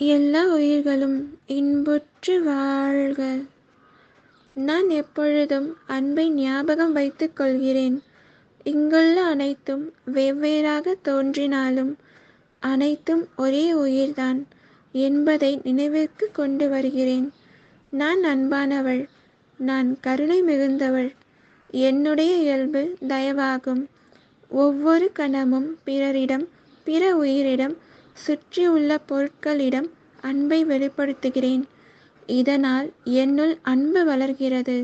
எல்லா உயிர்களும் இன்புற்று வாழ்க. நான் எப்பொழுதும் அன்பை ஞாபகம் வைத்துக் கொள்கிறேன். இங்குள்ள அனைத்தும் வெவ்வேறாக தோன்றினாலும் அனைத்தும் ஒரே உயிர்தான் என்பதை நினைவிற்கு கொண்டு வருகிறேன். நான் அன்பானவள் நான் கருணை மிகுந்தவள் என்னுடைய இயல்பு தயவாகும். ஒவ்வொரு கணமும் பிறரிடம் பிற உயிரிடம் சுற்றியுள்ள பொருட்களிடம் அன்பை வெளிப்படுத்துகிறேன். இதனால் என்னுள் அன்பு வளர்கிறது.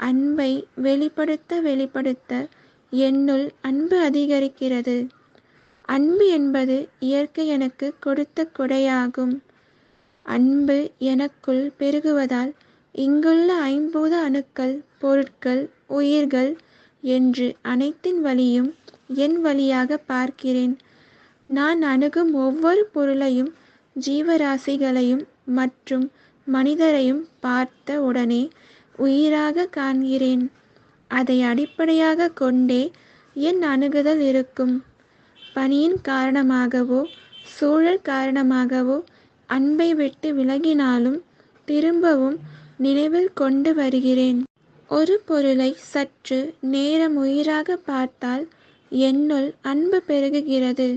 அன்பை வெளிப்படுத்த வெளிப்படுத்த என்னுள் அன்பு அதிகரிக்கிறது. அன்பு என்பது இயற்கை எனக்கு கொடுத்த கொடையாகும் அன்பு எனக்குள் பெருகுவதால் இங்குள்ள ஐம்பூத அணுக்கள் பொருட்கள் உயிர்கள் என்று அனைத்தின் வழியும் என் வழியாக பார்க்கிறேன். நான் அணுகும் ஒவ்வொரு பொருளையும் ஜீவராசிகளையும் மற்றும் மனிதரையும் பார்த்த உடனே உயிராக காண்கிறேன். அதை அடிப்படையாக கொண்டே என் அணுகுதல் இருக்கும். பணியின் காரணமாகவோ சூழல் காரணமாகவோ அன்பை விட்டு விலகினாலும் திரும்பவும் நினைவில் கொண்டு வருகிறேன். ஒரு பொருளை சற்று நேரம் உயிராக பார்த்தால் என்னுள் அன்பு பெருகுகிறது.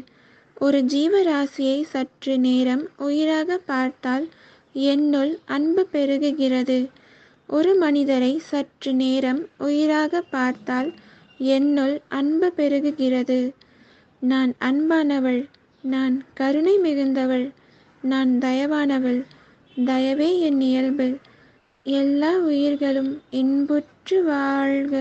ஒரு ஜீவராசியை சற்று நேரம் உயிராக பார்த்தால் என்னுள் அன்பு பெருகுகிறது. ஒரு மனிதரை சற்று நேரம் உயிராக பார்த்தால் என்னுள் அன்பு பெருகுகிறது. நான் அன்பானவள் நான் கருணை மிகுந்தவள் நான் தயவானவள் தயவே என் இயல்பு. எல்லா உயிர்களும் இன்புற்று வாழ்க.